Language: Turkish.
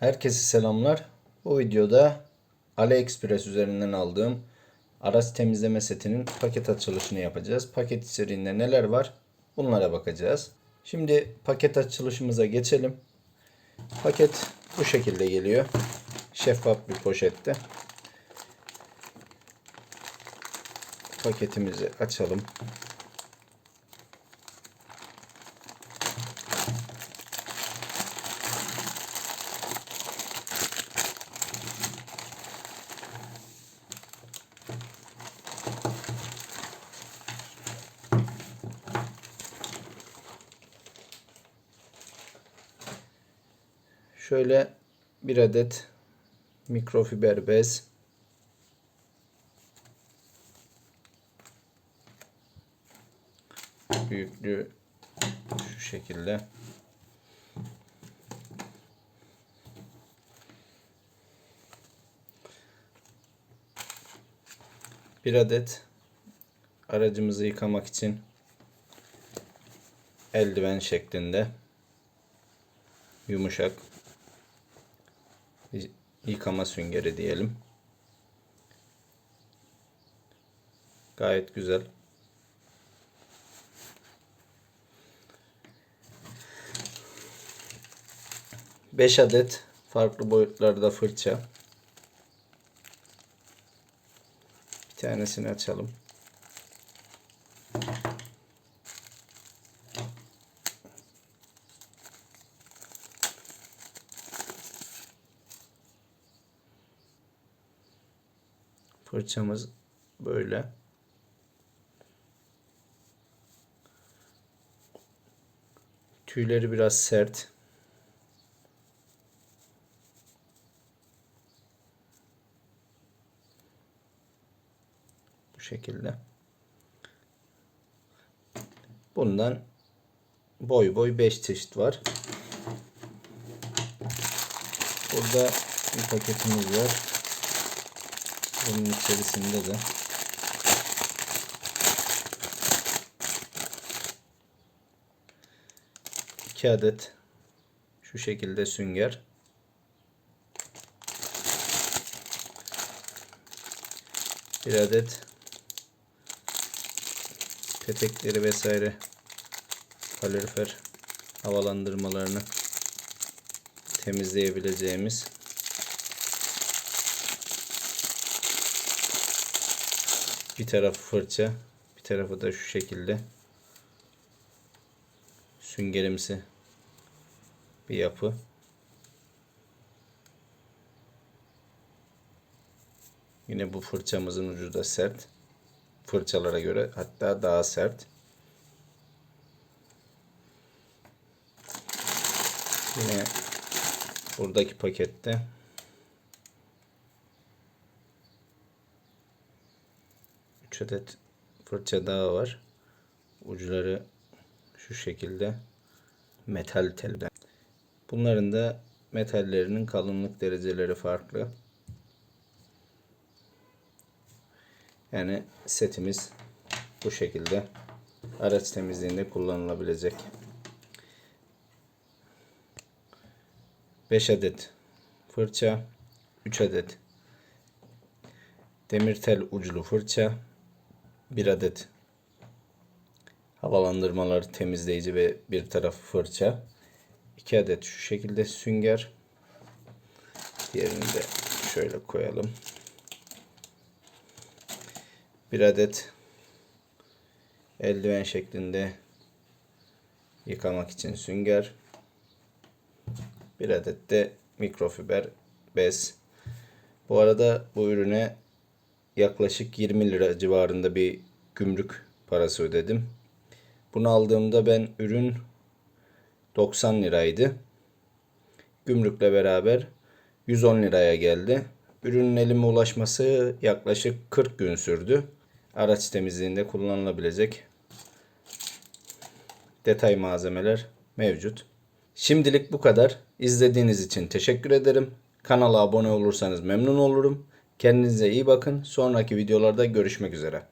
Herkese selamlar. Bu videoda AliExpress üzerinden aldığım araç temizleme setinin paket açılışını yapacağız. Paket içeriğinde neler var? Bunlara bakacağız. Şimdi paket açılışımıza geçelim. Paket bu şekilde geliyor. Şeffaf bir poşette. Paketimizi açalım. Şöyle bir adet mikrofiber bez. Büyüklüğü şu şekilde. Bir adet aracımızı yıkamak için eldiven şeklinde yumuşak yıkama süngeri diyelim. Gayet güzel. Beş adet farklı boyutlarda fırça. Bir tanesini açalım. Fırçamız böyle. Tüyleri biraz sert. Bu şekilde. Bundan boy boy 5 çeşit var. Burada bir paketimiz var. Bunun içerisinde de iki adet şu şekilde sünger. Bir adet petekleri vesaire kalorifer havalandırmalarını temizleyebileceğimiz bir tarafı fırça bir tarafı da şu şekilde süngerimsi bir yapı. Yine bu fırçamızın ucu da sert. Fırçalara göre hatta daha sert. Yine buradaki pakette üç adet fırça daha var. Uçları şu şekilde metal telden. Bunların da metallerinin kalınlık dereceleri farklı. Yani setimiz bu şekilde araç temizliğinde kullanılabilecek. 5 adet fırça, 3 adet demir tel uçlu fırça, 1 adet havalandırmaları temizleyici ve bir tarafı fırça, 2 adet şu şekilde sünger, diğerini de şöyle koyalım. Bir adet eldiven şeklinde yıkamak için sünger. Bir adet de mikrofiber bez. Bu arada bu ürüne yaklaşık 20 lira civarında bir gümrük parası ödedim. Bunu aldığımda ben ürün 90 liraydı. Gümrükle beraber 110 liraya geldi. Ürünün elime ulaşması yaklaşık 40 gün sürdü. Araç temizliğinde kullanılabilecek detay malzemeler mevcut. Şimdilik bu kadar. İzlediğiniz için teşekkür ederim. Kanala abone olursanız memnun olurum. Kendinize iyi bakın. Sonraki videolarda görüşmek üzere.